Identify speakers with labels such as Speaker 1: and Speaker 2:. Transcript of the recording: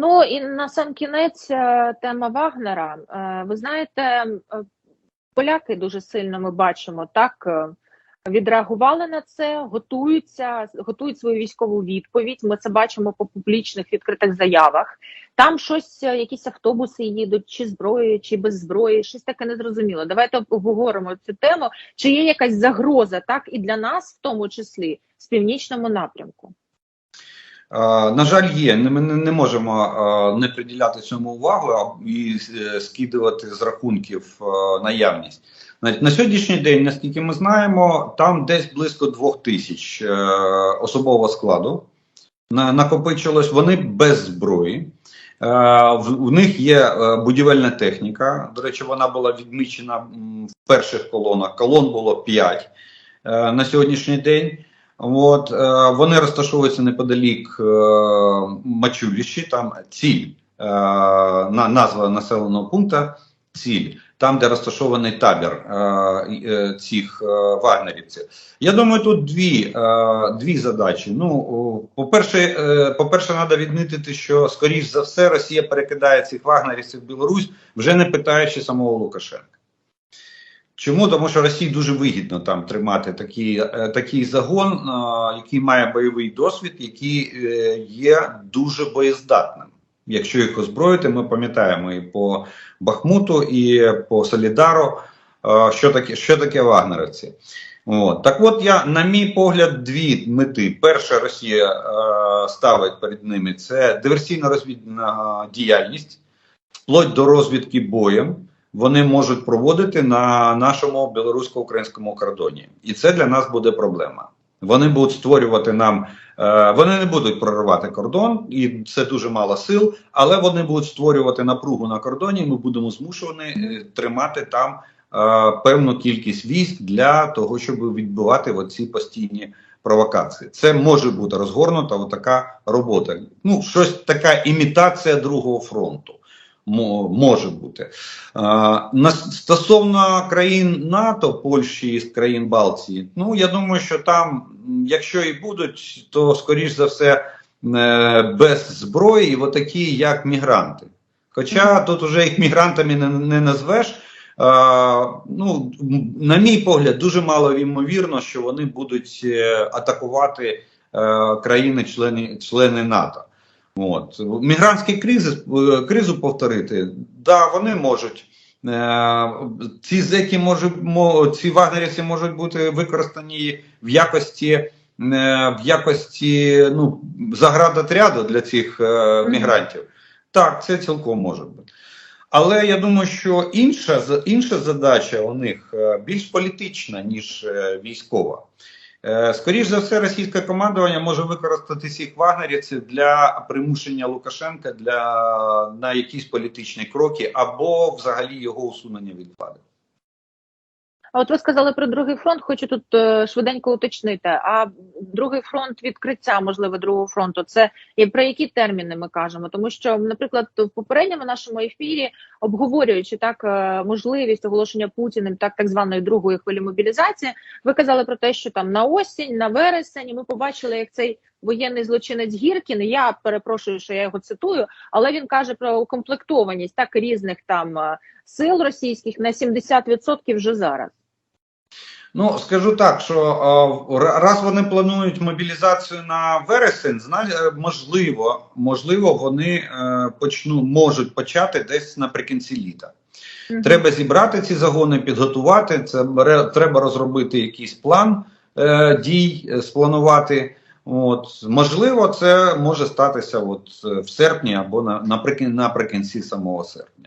Speaker 1: Ну і на сам кінець е, тема Вагнера. Е, Ви знаєте, е, поляки дуже сильно ми бачимо так. Відреагували на це, готуються, готують свою військову відповідь. Ми це бачимо по публічних відкритих заявах. Там щось, якісь автобуси їдуть, чи зброєю, чи без зброї, щось таке незрозуміло. Давайте обговоримо цю тему. Чи є якась загроза, так і для нас, в тому числі, з північному напрямку?
Speaker 2: Е, На жаль, є. Ми не можемо е, не приділяти цьому увагу і е, скидувати з рахунків наявність. На, сьогоднішній день, наскільки ми знаємо, там десь близько двох тисяч особового складу накопичилось. Вони без зброї. В, них є будівельна техніка. До речі, вона була відмічена в перших колонах. Колон було 5 е, на сьогоднішній день. От е, вони розташовуються неподалік е, Мачуліші, там ціль, е, на, назва населеного пункту ціль, там, де розташований табір цих вагнерівців. Я думаю, тут дві, дві задачі. Ну, по-перше, по-перше, треба відмітити, що скоріш за все Росія перекидає цих вагнерівців в Білорусь, вже не питаючи самого Лукашенка. Чому? Тому що Росії дуже вигідно там тримати такий, е, такий загон, е, який має бойовий досвід, який е, є дуже боєздатним. Якщо їх озброїти, ми пам'ятаємо і по Бахмуту, і по Солідару, що таке, що таке вагнерівці. От. Так от я, на мій погляд, дві мети. Перша Росія ставить перед ними це диверсійно-розвідна діяльність, вплоть до розвідки боєм вони можуть проводити на нашому білорусько-українському кордоні, і це для нас буде проблема. Вони будуть створювати нам, е, вони не будуть проривати кордон, і це дуже мало сил, але вони будуть створювати напругу на кордоні. і Ми будемо змушені е, тримати там е, певну кількість військ для того, щоб відбивати оці постійні провокації. Це може бути розгорнута така робота. Ну, щось така імітація другого фронту. Мо- Може бути на стосовно країн НАТО, Польщі і країн Балтії. Ну я думаю, що там, якщо і будуть, то скоріш за все е, без зброї, отакі, як мігранти. Хоча тут вже їх мігрантами не, не назвеш. А, ну, на мій погляд, дуже мало ймовірно, що вони будуть е, атакувати е, країни-члени члени НАТО. От мігрантські кризи е, кризу повторити, да, вони можуть. Е, ці зеки можуть ці вагнерівці можуть бути використані в якості е, в якості ну заградотряду для цих мігрантів. Так, це цілком може бути. Але я думаю, що інша інша задача у них більш політична, ніж військова. Е, Скоріш за все, російське командування може використати всіх вагнерівців для примушення Лукашенка для на якісь політичні кроки або взагалі його усунення від влади.
Speaker 1: А от ви сказали про другий фронт. Хочу тут е, швиденько уточнити. А другий фронт відкриття, можливо, другого фронту, це і про які терміни ми кажемо? Тому що, наприклад, в попередньому нашому ефірі, обговорюючи так е, можливість оголошення Путіним так так званої другої хвилі мобілізації, ви казали про те, що там на осінь, на вересень, ми побачили, як цей воєнний злочинець Гіркін. Я перепрошую, що я його цитую, але він каже про укомплектованість так різних там е, сил російських на 70% вже зараз.
Speaker 2: Ну скажу так, що раз вони планують мобілізацію на вересень, е, можливо, можливо, вони е, почну можуть почати десь наприкінці літа. Треба зібрати ці загони, підготувати. Це треба розробити якийсь план е, дій, е, спланувати. От можливо, це може статися от в серпні або на наприкін, наприкінці самого серпня.